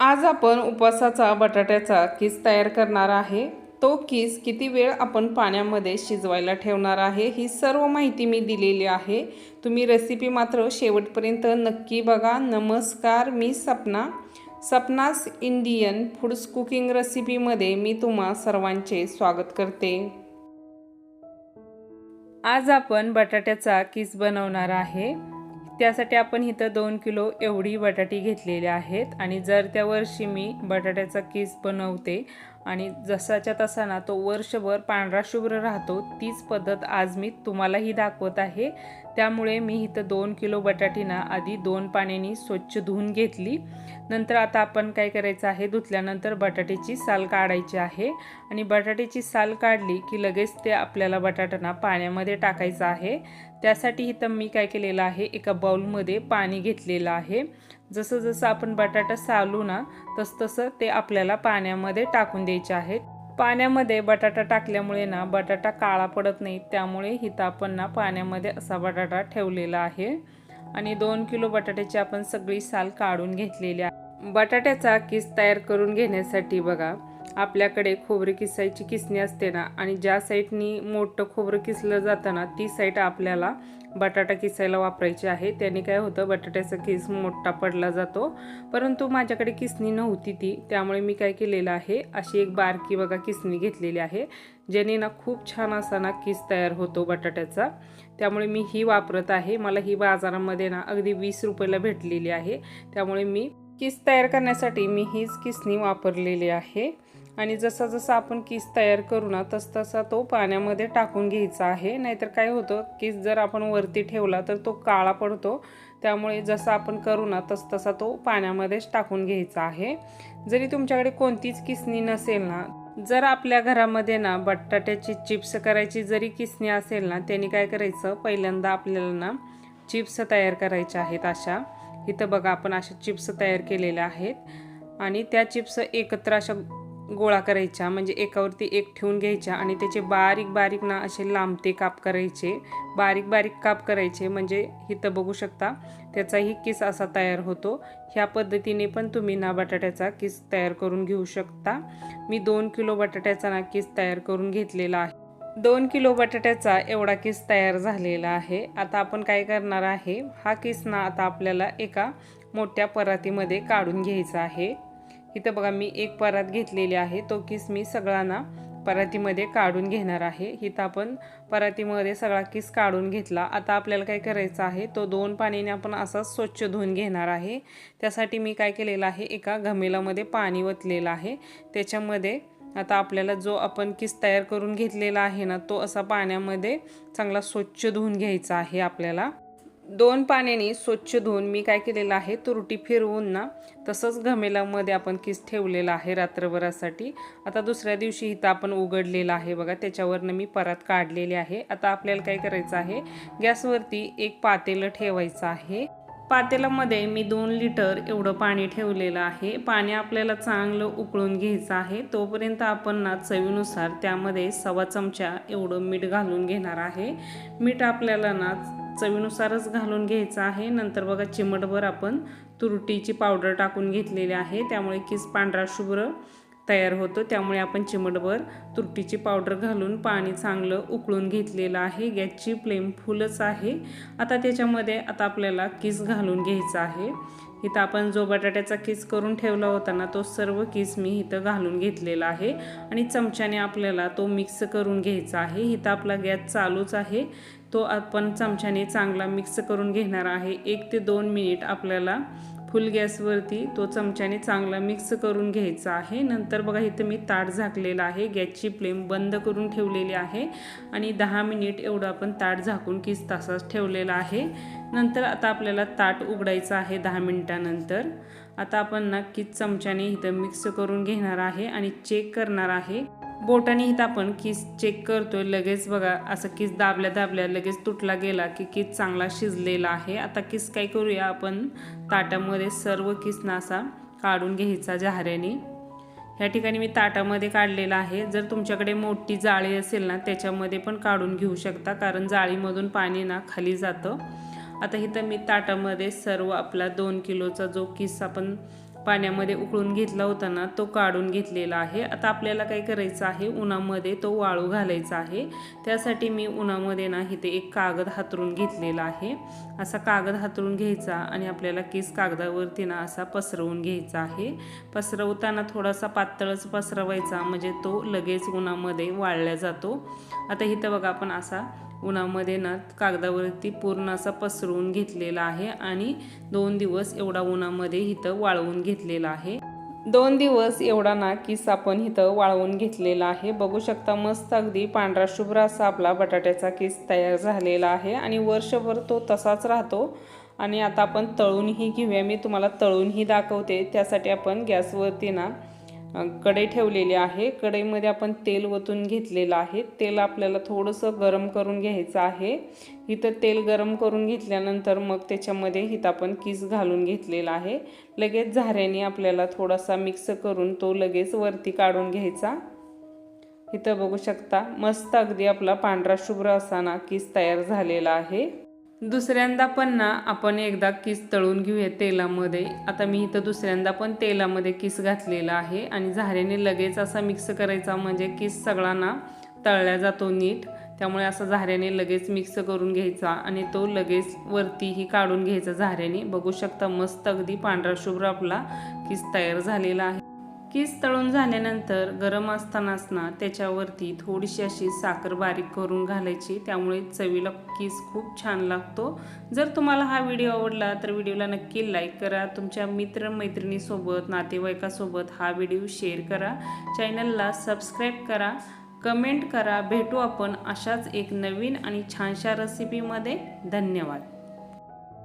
आज आपण उपवासाचा बटाट्याचा किस तयार करणार आहे? तो किस किती वेळ आपण पाण्यामध्ये शिजवायला ठेवणार आहे? ही सर्व माहिती मी दिलेली आहे. तुम्ही रेसिपी मात्र शेवटपर्यंत नक्की बघा. नमस्कार मी Sapna. Sapna's Indian foods cooking रेसिपीमध्ये मी तुम्हा सर्वांचे स्वागत करते. आज आपण बटाट्याचा किस बनवणार आहे. त्यासाठी आपण इथं दोन किलो एवढी बटाटी घेतलेली आहेत. आणि जर त्या वर्षी मी बटाट्याचा केस बनवते आणि जसाच्या तसा ना तो वर्षभर पांढरा शुभ्र राहतो तीच पद्धत आज मी तुम्हालाही दाखवत आहे. त्यामुळे मी इथं दोन किलो बटाटीना आधी दोन पाण्याने स्वच्छ धुवून घेतली. नंतर आता आपण काय करायचं आहे धुतल्यानंतर बटाट्याची साल काढायची आहे. आणि बटाट्याची साल काढली की लगेच ते आपल्याला बटाटा पाण्यामध्ये टाकायचं आहे. त्यासाठी इथं मी काय केलेलं आहे एका बाउलमध्ये पाणी घेतलेलं आहे. जसं जसं आपण बटाटा सालू ना तस तसं ते आपल्याला पाण्यामध्ये टाकून द्यायचे आहेत. पाण्यामध्ये बटाटा टाकल्यामुळे ना बटाटा काळा पडत नाही त्यामुळे हिथं आपण ना पाण्यामध्ये असा बटाटा ठेवलेला आहे. आणि दोन किलो बटाट्याची आपण सगळी साल काढून घेतलेली आहे. बटाट्याचा किस तयार करून घेण्यासाठी बघा आपल्याकडे खोबरे किसायची किसणी असते ना आणि ज्या साईडनी मोठं खोबरं किसलं जातं ना ती साईड आपल्याला बटाटा किसायला वापरायची आहे. त्याने काय होतं बटाट्याचा किस मोठा पडला जातो. परंतु माझ्याकडे किसणी नव्हती ती त्यामुळे मी काय केलेलं आहे अशी एक बारकी बघा किसणी घेतलेली आहे ज्याने ना खूप छान असा ना किस तयार होतो बटाट्याचा. त्यामुळे मी ही वापरत आहे. मला ही बाजारामध्ये ना अगदी वीस रुपयाला भेटलेली आहे. त्यामुळे मी किस तयार करण्यासाठी मी हीच किसणी वापरलेली आहे. आणि जसा जसा आपण किस तयार करू ना तस तसा तो पाण्यामध्ये टाकून घ्यायचा आहे. नाहीतर काय होतं किस जर आपण वरती ठेवला तर तो काळा पडतो. त्यामुळे जसं आपण करू ना तस तसा तो पाण्यामध्येच टाकून घ्यायचा आहे. जरी तुमच्याकडे कोणतीच किसणी नसेल ना जर आपल्या घरामध्ये ना बटाट्याची चिप्स करायची जरी किसणी असेल ना त्यांनी काय करायचं पहिल्यांदा आपल्याला ना चिप्स तयार करायच्या आहेत अशा. इथं बघा आपण अशा चिप्स तयार केलेल्या आहेत. आणि त्या चिप्स एकत्र अशा गोळा करायच्या म्हणजे एकावरती एक ठेवून घ्यायच्या आणि त्याचे बारीक बारीक ना असे लांबते काप करायचे. बारीक बारीक काप करायचे म्हणजे इथं बघू शकता त्याचाही किस असा तयार होतो. ह्या पद्धतीने पण तुम्ही ना बटाट्याचा किस तयार करून घेऊ शकता. मी दोन किलो बटाट्याचा ना किस तयार करून घेतलेला आहे. दोन किलो बटाट्याचा एवढा किस तयार झालेला आहे. आता आपण काय करणार आहे हा किस ना आता आपल्याला एका मोठ्या परातीमध्ये काढून घ्यायचा आहे. इथं बघा मी एक परात घेतलेली आहे. तो किस मी सगळ्यांना परातीमध्ये काढून घेणार आहे. इथं आपण परातीमध्ये सगळा किस काढून घेतला. आता आपल्याला काय करायचं आहे तो दोन पाण्याने आपण असा स्वच्छ धुवून घेणार आहे. त्यासाठी मी काय केलेलं आहे एका घमेलामध्ये पाणी वतलेलं आहे. त्याच्यामध्ये आता आपल्याला जो आपण किस तयार करून घेतलेला आहे ना तो असा पाण्यामध्ये चांगला स्वच्छ धुवून घ्यायचा आहे आपल्याला. दोन पाण्याने स्वच्छ धुवून मी काय केलेलं आहे तुरटी फिरवून ना तसंच घमेलामध्ये आपण किस ठेवलेला आहे रात्रभरासाठी. आता दुसऱ्या दिवशी इथं आपण उघडलेलं आहे बघा त्याच्यावरनं मी परत काढलेले आहे. आता आपल्याला काय करायचं आहे गॅसवरती एक पातेलं ठेवायचं आहे. पातेलामध्ये मी दोन लिटर एवढं पाणी ठेवलेलं आहे. पाणी आपल्याला चांगलं उकळून घ्यायचं आहे. तोपर्यंत आपण ना चवीनुसार त्यामध्ये सव्वा चमचा एवढं मीठ घालून घेणार आहे. मीठ आपल्याला ना चवीनुसारच घालून घ्यायचं आहे. नंतर बघा चिमटभर आपण तुरटीची पावडर टाकून घेतलेली आहे. त्यामुळे किस पांढरा शुभ्र तयार होतो. त्यामुळे आपण चिमटभर तुरटीची पावडर घालून पाणी चांगलं उकळून घेतलेलं आहे. गॅसची फ्लेम फुलच आहे. आता त्याच्यामध्ये आता आपल्याला किस घालून घ्यायचा आहे. इथं आपण जो बटाट्याचा किस करून ठेवला होता ना तो सर्व किस मी इथं घालून घेतलेला आहे. आणि चमच्याने आपल्याला तो मिक्स करून घ्यायचा आहे. इथं आपला गॅस चालूच आहे. तो आपण चमच्याने चांगला मिक्स करून घेणार आहे. एक ते दोन मिनिट आपल्याला फुल गॅसवरती तो चमच्याने चांगला मिक्स करून घ्यायचा आहे. नंतर बघा इथं मी ताट झाकलेलं आहे. गॅसची फ्लेम बंद करून ठेवलेली आहे आणि दहा मिनिट एवढं आपण ताट झाकून किस तासात ठेवलेलं आहे. नंतर आता आपल्याला ताट उघडायचं आहे दहा मिनिटानंतर. आता आपण नक्कीच चमच्याने इथं मिक्स करून घेणार आहे आणि चेक करणार आहे. बोटाने इथं आपण किस चेक करतोय. लगेच बघा असं किस दाबल्या दाबल्या लगेच तुटला गेला की किस चांगला शिजलेला आहे. आता किस काय करूया आपण? ताटामध्ये सर्व किस नासा काढून घ्यायचा जहाऱ्याने ह्या ठिकाणी मी ताटामध्ये काढलेला आहे. जर तुमच्याकडे मोठी जाळी असेल ना त्याच्यामध्ये पण काढून घेऊ शकता कारण जाळीमधून पाणी ना खाली जातं. आता इथं मी ताटामध्ये सर्व आपला दोन किलोचा जो किस आपण पाण्यामध्ये उकळून घेतला होता ना तो काढून घेतलेला आहे. आता आपल्याला काय करायचं आहे? उन्हामध्ये तो वाळू घालायचा आहे. त्यासाठी मी उन्हामध्ये ना इथे एक कागद हातरून घेतलेला आहे. असा कागद हातरून घ्यायचा आणि आपल्याला केस कागदावरती ना असा पसरवून घ्यायचा आहे. पसरवताना थोडासा पातळच पसरवायचा म्हणजे तो लगेच उन्हामध्ये वाळल्या जातो. आता इथं बघा आपण असा उन्हामध्ये ना कागदावरती पूर्ण असा पसरवून घेतलेला आहे आणि दोन दिवस एवढा उन्हामध्ये इथं वाळवून घेतलेला आहे. दोन दिवस एवढा ना किस आपण इथं वाळवून घेतलेला आहे. बघू शकता मस्त अगदी पांढरा शुभ्र असा आपला बटाट्याचा किस तयार झालेला आहे आणि वर्षभर तो तसाच राहतो. आणि आता आपण तळूनही घेऊया. मी तुम्हाला तळूनही दाखवते. त्यासाठी आपण गॅसवरती ना कढई ठेवलेली आहे. कढईमध्ये आपण तेल ओतून घेतलेलं आहे. तेल आपल्याला थोडंसं गरम करून घ्यायचं आहे. इथं तेल गरम करून घेतल्यानंतर मग त्याच्यामध्ये इथं आपण किस घालून घेतलेला आहे. लगेच झाऱ्याने आपल्याला थोडासा मिक्स करून तो लगेच वरती काढून घ्यायचा. इथं बघू शकता मस्त अगदी आपला पांढरा शुभ्र असा ना किस तयार झालेला आहे. दुसऱ्यांदा पण ना आपण एकदा किस तळून घेऊया तेलामध्ये. आता मी इथं दुसऱ्यांदा पण तेलामध्ये किस घातलेला आहे आणि झाऱ्याने लगेच असा मिक्स करायचा म्हणजे किस सगळा ना तळला जातो नीट. त्यामुळे असा झाऱ्याने लगेच मिक्स करून घ्यायचा आणि तो लगेच वरतीही काढून घ्यायचा झाऱ्याने. बघू शकता मस्त अगदी पांढरा शुभ्र आपला किस तयार झालेला आहे. किस तळून झाल्यानंतर गरम असतानाच ना त्याच्यावरती थोडीशी अशी साखर बारीक करून घालायची. त्यामुळे चवीला किस खूप छान लागतो. जर तुम्हाला हा व्हिडिओ आवडला तर व्हिडिओला नक्की लाईक करा. तुमच्या मित्रमैत्रिणीसोबत नातेवाईकासोबत हा व्हिडिओ शेअर करा. चॅनलला सबस्क्राईब करा. कमेंट करा. भेटू आपण अशाच एक नवीन आणि छानशा रेसिपीमध्ये धन्यवाद.